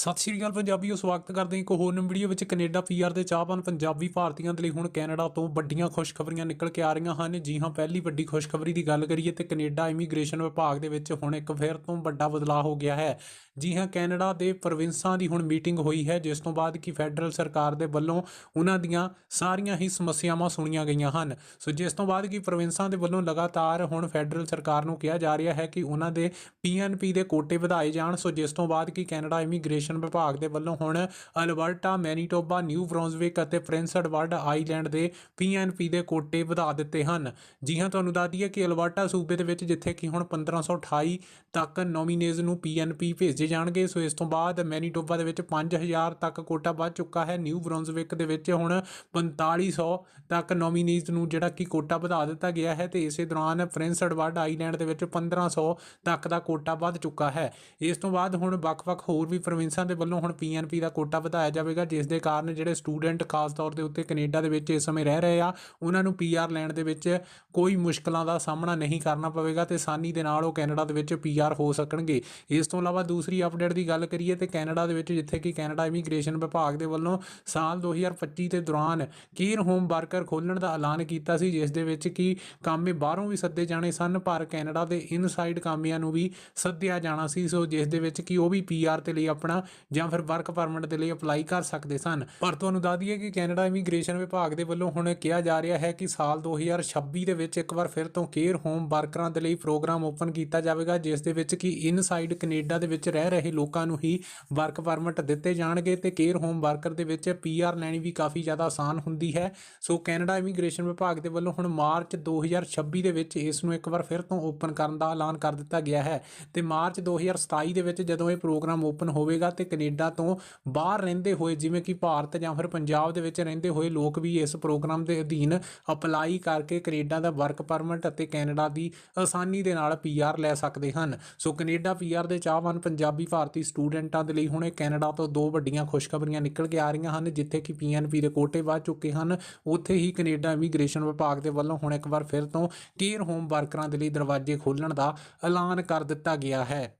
ਸਤਿ ਸ਼੍ਰੀ ਅਕਾਲ ਪੰਜਾਬੀਓ ਸਵਾਗਤ ਕਰਦੇ ਹਾਂ ਇੱਕ ਹੋਰ ਨਵੀਂ ਵੀਡੀਓ ਵਿੱਚ ਕੈਨੇਡਾ ਪੀਆਰ ਦੇ ਚਾਹਵਾਨ ਪੰਜਾਬੀ ਭਾਰਤੀਆਂ ਦੇ ਲਈ ਹੁਣ ਕੈਨੇਡਾ ਤੋਂ ਵੱਡੀਆਂ ਖੁਸ਼ਖਬਰੀਆਂ ਨਿਕਲ ਕੇ ਆ ਰਹੀਆਂ ਹਨ। ਜੀ ਹਾਂ, ਪਹਿਲੀ ਵੱਡੀ ਖੁਸ਼ਖਬਰੀ ਦੀ ਗੱਲ ਕਰੀਏ ਤੇ ਕੈਨੇਡਾ ਇਮੀਗ੍ਰੇਸ਼ਨ ਵਿਭਾਗ ਦੇ ਵਿੱਚ ਹੁਣ ਇੱਕ ਫਿਰ ਤੋਂ ਵੱਡਾ ਬਦਲਾਅ ਹੋ ਗਿਆ ਹੈ। ਜੀ ਹਾਂ, ਕੈਨੇਡਾ ਦੇ ਪ੍ਰੋਵਿੰਸਾਂ ਦੀ ਹੁਣ ਮੀਟਿੰਗ ਹੋਈ ਹੈ, ਜਿਸ ਤੋਂ ਬਾਅਦ ਕਿ ਫੈਡਰਲ ਸਰਕਾਰ ਦੇ ਵੱਲੋਂ ਉਹਨਾਂ ਦੀਆਂ ਸਾਰੀਆਂ ਹੀ ਸਮੱਸਿਆਵਾਂ ਸੁਣੀਆਂ ਗਈਆਂ ਹਨ। ਸੋ ਜਿਸ ਤੋਂ ਬਾਅਦ ਕਿ ਪ੍ਰੋਵਿੰਸਾਂ ਦੇ ਵੱਲੋਂ ਲਗਾਤਾਰ ਹੁਣ ਫੈਡਰਲ ਸਰਕਾਰ ਨੂੰ ਕਿਹਾ ਜਾ ਰਿਹਾ ਹੈ ਕਿ ਉਹਨਾਂ ਦੇ ਪੀਐਨਪੀ ਦੇ ਕੋਟੇ ਵਧਾਏ ਜਾਣ। ਸੋ ਜਿਸ ਤੋਂ ਬਾਅਦ ਕਿ ਕੈਨੇਡਾ ਇਮੀਗ੍ਰੇਸ਼ਨ ਵਿਭਾਗ ਦੇ ਵੱਲੋਂ ਹੁਣ ਅਲਬਰਟਾ ਮੈਨੀਟੋਬਾ, ਨਿਊ ਬ੍ਰਾਂਜ਼ਵਿਕ ਅਤੇ ਪ੍ਰਿੰਸ ਐਡਵਰਡ ਆਈਲੈਂਡ ਦੇ ਪੀਐਨਪੀ ਦੇ ਕੋਟੇ ਵਧਾ ਦਿੱਤੇ ਹਨ। ਜੀ ਹਾਂ, ਤੁਹਾਨੂੰ ਦੱਸ ਦਈਏ ਕਿ ਅਲਬਰਟਾ ਸੂਬੇ ਦੇ ਵਿੱਚ ਜਿੱਥੇ ਕਿ ਹੁਣ 1528 ਤੱਕ ਨੋਮੀਨੇਜ਼ ਨੂੰ ਪੀਐਨਪੀ ਭੇਜੇ ਜਾਣਗੇ, ਸੋ ਇਸ ਤੋਂ ਬਾਅਦ ਮੈਨੀਟੋਬਾ ਦੇ ਵਿੱਚ 5000 ਤੱਕ ਕੋਟਾ ਵੱਧ ਚੁੱਕਾ ਹੈ। ਨਿਊ ਬ੍ਰਾਂਜ਼ਵਿਕ ਦੇ ਵਿੱਚ ਹੁਣ 4500 ਤੱਕ ਨੋਮੀਨੀਜ਼ ਨੂੰ ਜਿਹੜਾ ਕਿ ਕੋਟਾ ਵਧਾ ਦਿੱਤਾ ਗਿਆ ਹੈ ਤੇ ਇਸੇ ਦੌਰਾਨ ਪ੍ਰਿੰਸ ਐਡਵਰਡ ਆਈਲੈਂਡ ਦੇ ਵਿੱਚ 1500 ਤੱਕ ਦਾ ਕੋਟਾ ਵੱਧ ਚੁੱਕਾ ਹੈ। ਇਸ ਤੋਂ ਬਾਅਦ ਹੁਣ ਵੱਖ-ਵੱਖ ਹੋਰ ਵੀ ਪ੍ਰੋਵਿੰਸ ਦੇ ਵੱਲੋਂ ਹੁਣ ਪੀਐਨਪੀ ਦਾ ਕੋਟਾ ਵਧਾਇਆ ਜਾਵੇਗਾ, ਜਿਸ ਦੇ ਕਾਰਨ ਜਿਹੜੇ ਸਟੂਡੈਂਟ ਖਾਸ ਤੌਰ ਦੇ ਉੱਤੇ ਕੈਨੇਡਾ ਦੇ ਵਿੱਚ ਇਸ ਸਮੇਂ ਰਹਿ ਰਹੇ ਆ, ਉਹਨਾਂ ਨੂੰ ਪੀਆਰ ਲੈਣ ਦੇ ਵਿੱਚ ਕੋਈ ਮੁਸ਼ਕਲਾਂ ਦਾ ਸਾਹਮਣਾ ਨਹੀਂ ਕਰਨਾ ਪਵੇਗਾ ਤੇ ਆਸਾਨੀ ਦੇ ਨਾਲ ਉਹ ਕੈਨੇਡਾ ਦੇ ਵਿੱਚ ਪੀਆਰ ਹੋ ਸਕਣਗੇ। ਇਸ ਤੋਂ ਇਲਾਵਾ ਦੂਸਰੀ ਅਪਡੇਟ ਦੀ ਗੱਲ ਕਰੀਏ ਤੇ ਕੈਨੇਡਾ ਦੇ ਵਿੱਚ ਜਿੱਥੇ ਕਿ ਕੈਨੇਡਾ ਇਮੀਗ੍ਰੇਸ਼ਨ ਵਿਭਾਗ ਦੇ ਵੱਲੋਂ ਸਾਲ 2025 ਦੇ ਦੌਰਾਨ ਕੇਅਰ ਹੋਮ ਵਰਕਰ ਖੋਲ੍ਹਣ ਦਾ ਐਲਾਨ ਕੀਤਾ ਸੀ, ਜਿਸ ਦੇ ਵਿੱਚ ਕਿ ਕਾਮੇ ਬਾਹਰੋਂ ਵੀ ਸੱਦੇ ਜਾਣੇ ਸਨ, ਪਰ ਕੈਨੇਡਾ ਦੇ ਇਨਸਾਈਡ ਕਾਮਿਆਂ ਨੂੰ ਵੀ ਸੱਦਿਆ ਜਾਣਾ ਸੀ। ਸੋ ਜਿਸ ਦੇ ਵਿੱਚ ਕਿ ਉਹ ਵੀ ਪੀਆਰ ਤੇ ਲਈ ਆਪਣਾ ਜਾਂ ਫਿਰ ਵਰਕ ਪਰਮਿਟ ਦੇ ਲਈ ਅਪਲਾਈ ਕਰ ਸਕਦੇ ਸਨ। ਪਰ ਤੁਹਾਨੂੰ ਦੱਸ ਦਈਏ ਕਿ ਕੈਨੇਡਾ ਇਮੀਗ੍ਰੇਸ਼ਨ ਵਿਭਾਗ ਦੇ ਵੱਲੋਂ ਹੁਣ ਕਿਹਾ ਜਾ ਰਿਹਾ ਹੈ ਕਿ ਸਾਲ 2026 ਦੇ ਵਿੱਚ ਇੱਕ ਵਾਰ ਫਿਰ ਤੋਂ ਕੇਅਰ ਹੋਮ ਵਰਕਰਾਂ ਦੇ ਲਈ ਪ੍ਰੋਗਰਾਮ ਓਪਨ ਕੀਤਾ ਜਾਵੇਗਾ, ਜਿਸ ਦੇ ਵਿੱਚ ਕਿ ਇਨਸਾਈਡ ਕੈਨੇਡਾ ਦੇ ਵਿੱਚ ਰਹਿ ਰਹੇ ਲੋਕਾਂ ਨੂੰ ਹੀ ਵਰਕ ਪਰਮਿਟ ਦਿੱਤੇ ਜਾਣਗੇ ਤੇ ਕੇਅਰ ਹੋਮ ਵਰਕਰ ਦੇ ਵਿੱਚ ਪੀਆਰ ਲੈਣੀ ਵੀ ਕਾਫੀ ਜ਼ਿਆਦਾ ਆਸਾਨ ਹੁੰਦੀ ਹੈ। ਸੋ ਕੈਨੇਡਾ ਇਮੀਗ੍ਰੇਸ਼ਨ ਵਿਭਾਗ ਦੇ ਵੱਲੋਂ ਹੁਣ ਮਾਰਚ 2026 ਦੇ ਵਿੱਚ ਇਸ ਨੂੰ ਇੱਕ ਵਾਰ ਫਿਰ ਤੋਂ ਓਪਨ ਕਰਨ ਦਾ ਐਲਾਨ ਕਰ ਦਿੱਤਾ ਗਿਆ ਹੈ ਤੇ ਮਾਰਚ 2027 ਦੇ ਵਿੱਚ ਜਦੋਂ ਇਹ ਪ੍ਰੋਗਰਾਮ ਓਪਨ ਹੋਵੇਗਾ ਤੇ ਕੈਨੇਡਾ ਤੋਂ ਬਾਹਰ ਰਹਿੰਦੇ ਹੋਏ, ਜਿਵੇਂ ਕਿ ਭਾਰਤ ਜਾਂ ਫਿਰ ਪੰਜਾਬ ਦੇ ਵਿੱਚ ਰਹਿੰਦੇ ਹੋਏ ਲੋਕ ਵੀ ਇਸ ਪ੍ਰੋਗਰਾਮ ਦੇ ਅਧੀਨ ਅਪਲਾਈ ਕਰਕੇ ਕੈਨੇਡਾ ਦਾ ਵਰਕ ਪਰਮਿਟ ਅਤੇ ਕੈਨੇਡਾ ਦੀ ਆਸਾਨੀ ਦੇ ਨਾਲ ਪੀਆਰ ਲੈ ਸਕਦੇ ਹਨ। ਸੋ ਕੈਨੇਡਾ ਪੀਆਰ ਦੇ ਚਾਹਵਾਨ ਪੰਜਾਬੀ ਭਾਰਤੀ ਸਟੂਡੈਂਟਾਂ ਦੇ ਲਈ ਹੁਣੇ ਕੈਨੇਡਾ ਤੋਂ ਦੋ ਵੱਡੀਆਂ ਖੁਸ਼ਖਬਰੀਆਂ ਨਿਕਲ ਕੇ ਆ ਰਹੀਆਂ ਹਨ, ਜਿੱਥੇ ਕਿ ਪੀਐਨਪੀ ਦੇ ਕੋਟੇ ਵੱਧ ਚੁੱਕੇ ਹਨ। ਉੱਥੇ ਹੀ ਕੈਨੇਡਾ ਇਮੀਗ੍ਰੇਸ਼ਨ ਵਿਭਾਗ ਦੇ ਵੱਲੋਂ ਹੁਣ ਇੱਕ ਵਾਰ ਫਿਰ ਤੋਂ ਕੇਅਰ ਹੋਮ ਵਰਕਰਾਂ ਦੇ ਲਈ ਦਰਵਾਜ਼ੇ ਖੋਲ੍ਹਣ ਦਾ ਐਲਾਨ ਕਰ ਦਿੱਤਾ ਗਿਆ ਹੈ।